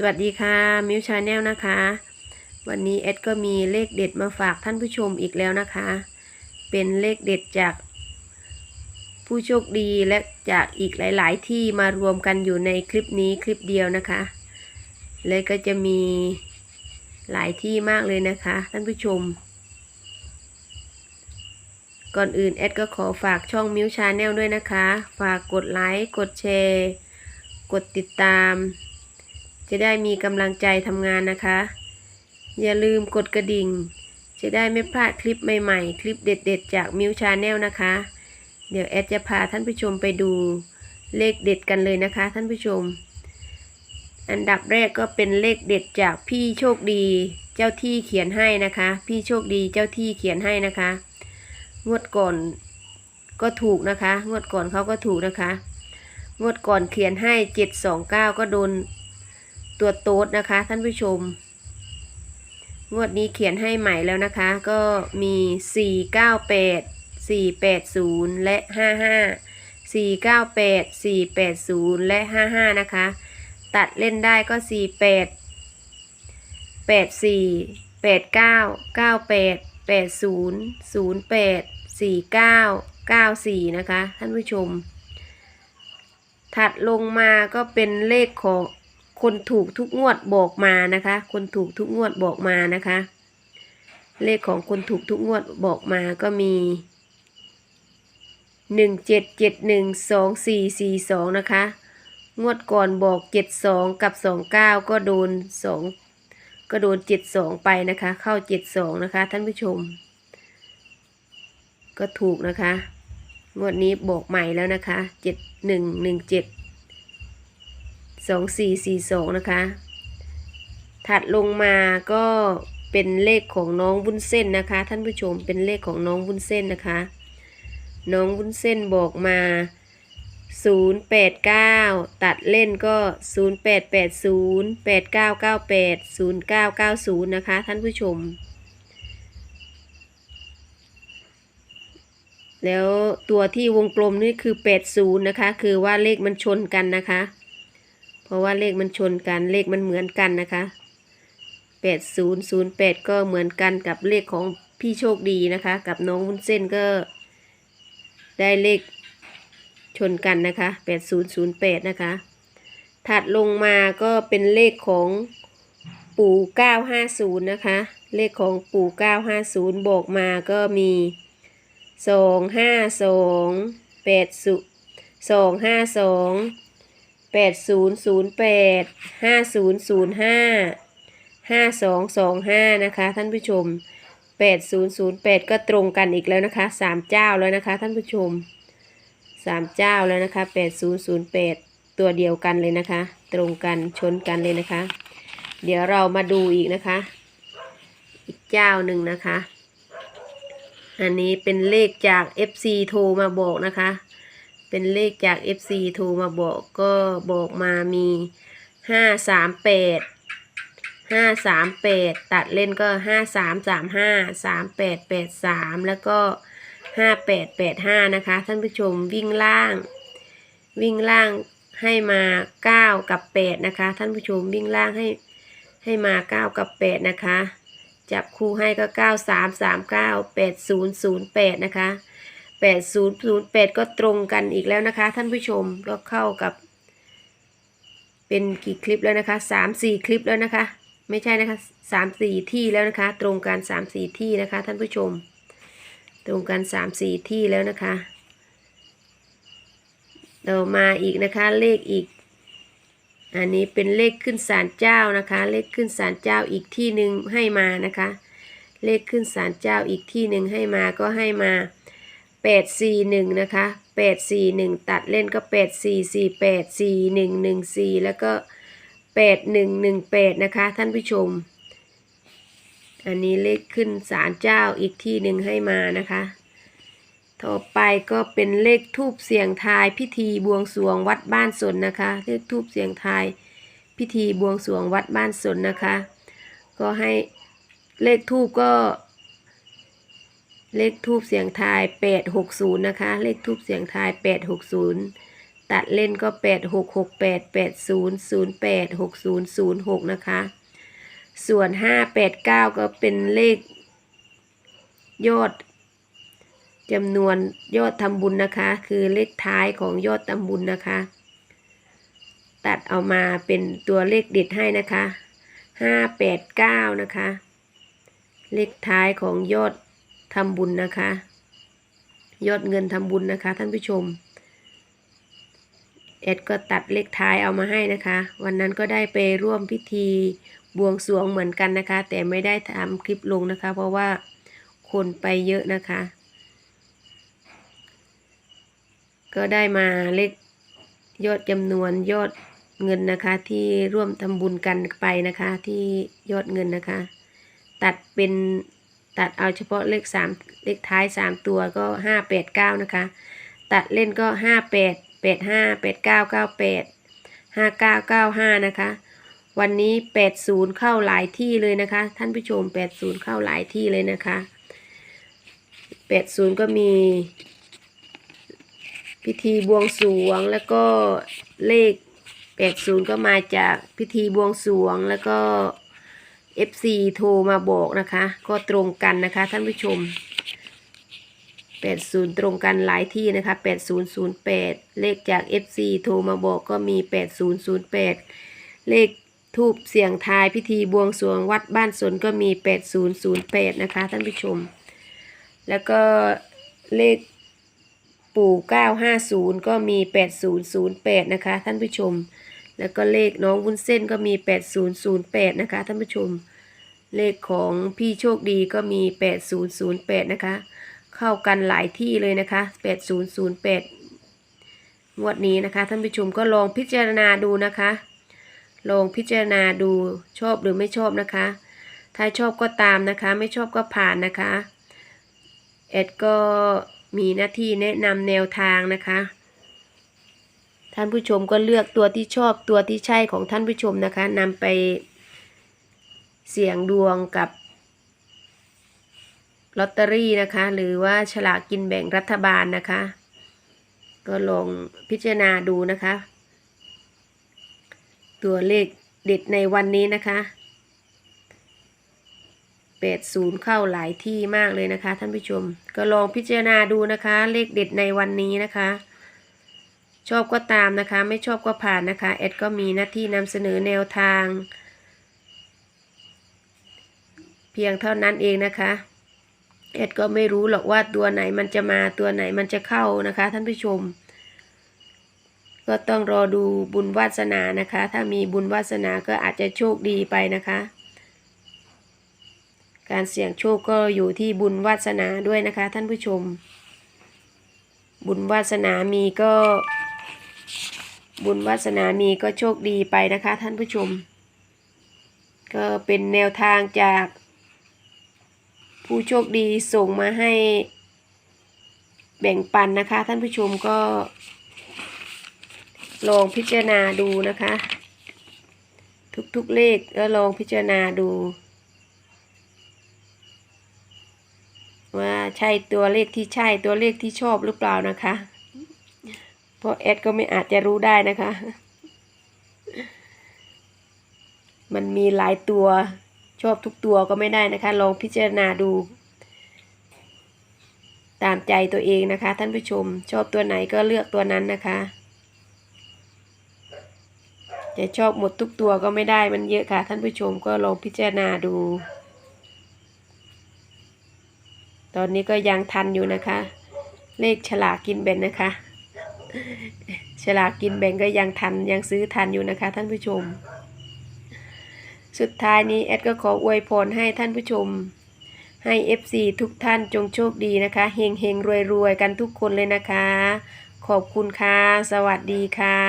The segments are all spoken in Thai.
สวัสดีค่ะมิวชาแนลนะคะ วันนี้เอ็ดก็มีเลขเด็ดมาฝากท่านผู้ชมอีกแล้วนะคะ เป็นเลขเด็ดจาก ผู้โชคดีและจากอีกหลาย ๆ ที่มารวมกันอยู่ในคลิปนี้คลิปเดียวนะคะและก็จะมีหลายที่มากเลยนะคะ ท่านผู้ชม ก่อนอื่นแอดก็ขอฝากช่องมิวชาแนลด้วยนะคะ ฝากกดไลค์กดแชร์ กดติดตาม จะได้มีกำลังใจทำงานนะคะ อย่าลืมกดกระดิ่ง จะได้ไม่พลาดคลิปใหม่ๆ คลิปเด็ดๆ จากมิวชาแนลนะคะ เดี๋ยวแอดจะพาท่านผู้ชมไปดูเลขเด็ดกันเลยนะคะ ท่านผู้ชม อันดับแรกก็เป็นเลขเด็ดจากพี่โชคดีเจ้าที่เขียนให้นะคะ พี่โชคดีเจ้าที่เขียนให้นะคะ งวดก่อนก็ถูกนะคะ งวดก่อนเขาก็ถูกนะคะ งวดก่อนเขียนให้เจ็ดสองเก้าก็โดน ตัวโต๊ดนะคะ ท่านผู้ชม งวดนี้เขียนให้ใหม่แล้วนะคะ ก็มีสี่เก้าแปดสี่แปดศูนย์และห้าห้าสี่เก้าแปดสี่แปดศูนย์และห้าห้านะคะ ตัดเล่นได้ก็สี่แปดแปดสี่แปดเก้าเก้าแปดแปดศูนย์ศูนย์แปดสี่เก้าเก้าสี่นะคะ ท่านผู้ชม ถัดลงมาก็เป็นเลขของ คนถูกทุกงวดบอกมานะคะ คนถูกทุกงวดบอกมานะคะ เลขของคนถูกทุกงวดบอกมาก็มีหนึ่งเจ็ดเจ็ดหนึ่งสองสี่สี่สองนะคะ งวดก่อนบอกเจ็ดสองกับสองเก้าก็โดนสองก็โดนเจ็ดสองไปนะคะ เข้าเจ็ดสองนะคะ ท่านผู้ชม ก็ถูกนะคะ งวดนี้บอกใหม่แล้วนะคะเจ็ดหนึ่งหนึ่งเจ็ด สองสี่สี่สองนะคะ ถัดลงมาก็เป็นเลขของน้องวุ้นเส้นนะคะ ท่านผู้ชมเป็นเลขของน้องวุ้นเส้นนะคะ น้องวุ้นเส้นบอกมา 0 8 9 ตัดเล่นก็ 0 8 8 0 8 9 9 8 0 9 9 0 นะคะ ท่านผู้ชม แล้วตัวที่วงกลมนี่คือ 80 นะคะ คือว่าเลขมันชนกันนะคะ เพราะว่าเลขมันชนกันเลขมันเหมือนกันนะคะ8008ก็เหมือนกันกับเลขของพี่โชคดีนะคะ กับน้องวุ้นเส้นก็ได้เลขชนกันนะคะ8008นะคะ ถัดลงมาก็เป็นเลขของปู่950นะคะ เลขของปู่950บอกมาก็มี252 80 252 8008 5005 5225นะคะ ท่านผู้ชม8008ก็ตรงกันอีกแล้วนะคะ3เจ้าแล้วนะคะ ท่านผู้ชมสามเจ้าแล้วนะคะแปดศูนย์ศูนย์แปดตัวเดียวกันเลยนะคะ ตรงกันชนกันเลยนะคะ เดี๋ยวเรามาดูอีกนะคะ อีกเจ้าหนึ่งนะคะ อันนี้เป็นเลขจาก FC โทรมาบอกนะคะ เป็นเลขจาก FC โทรมาบอกก็บอกมามีห้าสามแปดห้าสามแปดตัดเล่นก็ห้าสามสามห้าสามแปดแปดสามแล้วก็ห้าแปดแปดห้านะคะ ท่านผู้ชมวิ่งล่าง วิ่งล่างให้มาเก้ากับแปดนะคะ ท่านผู้ชมวิ่งล่างให้ให้มาเก้ากับแปดนะคะ จับคู่ให้ก็เก้าสามสามเก้าแปดศูนย์ศูนย์แปดนะคะ แปดศูนย์ศูนย์แปดก็ตรงกันอีกแล้วนะคะ ท่านผู้ชมก็เข้ากับ เป็นกี่คลิปแล้วนะคะสามสี่คลิปแล้วนะคะ ไม่ใช่นะคะสามสี่ที่แล้วนะคะ ตรงกันสามสี่ที่นะคะ ท่านผู้ชม ตรงกันสามสี่ที่แล้วนะคะเรามาอีกนะคะเลขอีก อันนี้เป็นเลขขึ้นศาลเจ้านะคะ เลขขึ้นศาลเจ้าอีกที่หนึ่งให้มานะคะ เลขขึ้นศาลเจ้าอีกที่หนึ่งให้มาก็ให้มา แปดสี่หนึ่งนะคะแปดสี่หนึ่งตัดเล่นก็แปดสี่สี่แปดสี่หนึ่งหนึ่งสี่แล้วก็แปดหนึ่งหนึ่งแปดนะคะ ท่านผู้ชม อันนี้เลขขึ้นศาลเจ้าอีกที่หนึ่งให้มานะคะ ต่อไปก็เป็นเลขทูบเสียงทายพิธีบวงสรวงวัดบ้านสนนะคะ เลขทูบเสียงทายพิธีบวงสรวงวัดบ้านสนนะคะ ก็ให้เลขทูบก็ เลขทูบเสียงทาย 860 นะคะ เลขทูบเสียงทาย 860 ตัดเล่นก็แปดหกหกแปดแปดศูนย์ศูนย์แปดหกศูนย์ศูนย์หกนะคะ ส่วนห้าแปดเก้าก็เป็นเลขยอดจำนวนยอดทำบุญนะคะ คือเลขท้ายของยอดทำบุญนะคะ ตัดเอามาเป็นตัวเลขเด็ดให้นะคะห้าแปดเก้านะคะ เลขท้ายของยอด ทำบุญนะคะ ยอดเงินทำบุญนะคะ ท่านผู้ชมเอ็ดก็ตัดเลขท้ายเอามาให้นะคะ วันนั้นก็ได้ไปร่วมพิธีบวงสรวงเหมือนกันนะคะ แต่ไม่ได้ทำคลิปลงนะคะ เพราะว่าคนไปเยอะนะคะ ก็ได้มาเลขยอดจำนวนยอดเงินนะคะ ที่ร่วมทำบุญกันไปนะคะ ที่ยอดเงินนะคะ ตัดเป็น ตัดเอาเฉพาะเลขสามเลขท้ายสามตัวก็ห้าแปดเก้านะคะ ตัดเล่นก็ห้าแปดแปดห้าแปดเก้าเก้าแปดห้าเก้าเก้าห้านะคะ วันนี้แปดศูนย์เข้าหลายที่เลยนะคะ ท่านผู้ชมแปดศูนย์เข้าหลายที่เลยนะคะแปดศูนย์ก็มีพิธีบวงสรวงแล้วก็เลขแปดศูนย์ก็มาจากพิธีบวงสรวงแล้วก็ FC โทรมาบอกนะคะ ก็ตรงกันนะคะท่านผู้ชม 80 ตรงกันหลายที่นะคะ 8008 เลขจาก FC โทรมาบอกก็มี 8008 เลขทูบเสียงทายพิธีบวงสรวงวัดบ้านสนก็มี 8008 นะคะท่านผู้ชม แล้วก็เลขปู่ 950 ก็มี 8008 นะคะท่านผู้ชม แล้วก็เลขน้องวุ้นเส้นก็มี 8008 นะคะท่านผู้ชม เลขของพี่โชคดีก็มี 8008 นะคะ เข้ากันหลายที่เลยนะคะ 8008 งวดนี้นะคะท่านผู้ชมก็ลองพิจารณาดูนะคะ ลองพิจารณาดูชอบหรือไม่ชอบนะคะ ถ้าชอบก็ตามนะคะ ไม่ชอบก็ผ่านนะคะ เอ็ดก็มีหน้าที่แนะนำแนวทางนะคะ ท่านผู้ชมก็เลือกตัวที่ชอบตัวที่ใช่ของท่านผู้ชมนะคะนำไปเสี่ยงดวงกับลอตเตอรี่นะคะ หรือว่าฉลากกินแบ่งรัฐบาลนะคะ ก็ลองพิจารณาดูนะคะ ตัวเลขเด็ดในวันนี้นะคะ80เข้าหลายที่มากเลยนะคะ ท่านผู้ชม ก็ลองพิจารณาดูนะคะ เลขเด็ดในวันนี้นะคะ ชอบก็ตามนะคะ ไม่ชอบก็ผ่านนะคะแอดก็มีหน้าที่นำเสนอแนวทาง เพียงเท่านั้นเองนะคะแอดก็ไม่รู้หรอกว่าตัวไหนมันจะมาตัวไหนมันจะเข้านะคะ ท่านผู้ชม ก็ต้องรอดูบุญวาสนานะคะ ถ้ามีบุญวาสนาก็อาจจะโชคดีไปนะคะ การเสี่ยงโชคก็อยู่ที่บุญวาสนาด้วยนะคะ ท่านผู้ชม บุญวาสนามีก็ บุญวาสนามีก็โชคดีไปนะคะท่านผู้ชม ก็เป็นแนวทางจากผู้โชคดีส่งมาให้แบ่งปันนะคะ ท่านผู้ชมก็ ลองพิจารณาดูนะคะ ทุกๆเลขก็ลองพิจารณาดู ว่าใช่ตัวเลขที่ใช่ตัวเลขที่ชอบหรือเปล่านะคะ เพราะแอดก็ไม่อาจจะรู้ได้นะคะ มันมีหลายตัวชอบทุกตัวก็ไม่ได้นะคะ ลองพิจารณาดู ตามใจตัวเองนะคะ ท่านผู้ชมชอบตัวไหนก็เลือกตัวนั้นนะคะจะชอบหมดทุกตัวก็ไม่ได้มันเยอะค่ะ ท่านผู้ชมก็ลองพิจารณาดู ตอนนี้ก็ยังทันอยู่นะคะ เลขฉลากกินแบ่งนะคะ ฉลากกินแบ่งก็ยังทันยังซื้อทันอยู่นะคะท่านผู้ชม สุดท้ายนี้แอดก็ขออวยพรให้ท่านผู้ชม ให้ FC ทุกท่านจงโชคดีนะคะเฮงเฮงรวยรวยๆกันทุกคนเลยนะคะ ขอบคุณค่ะ สวัสดีค่ะ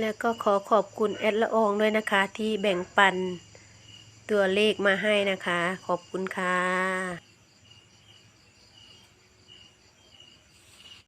แล้วก็ขอขอบคุณแอดละอองด้วยนะคะ ที่แบ่งปันตัวเลขมาให้นะคะ ขอบคุณค่ะ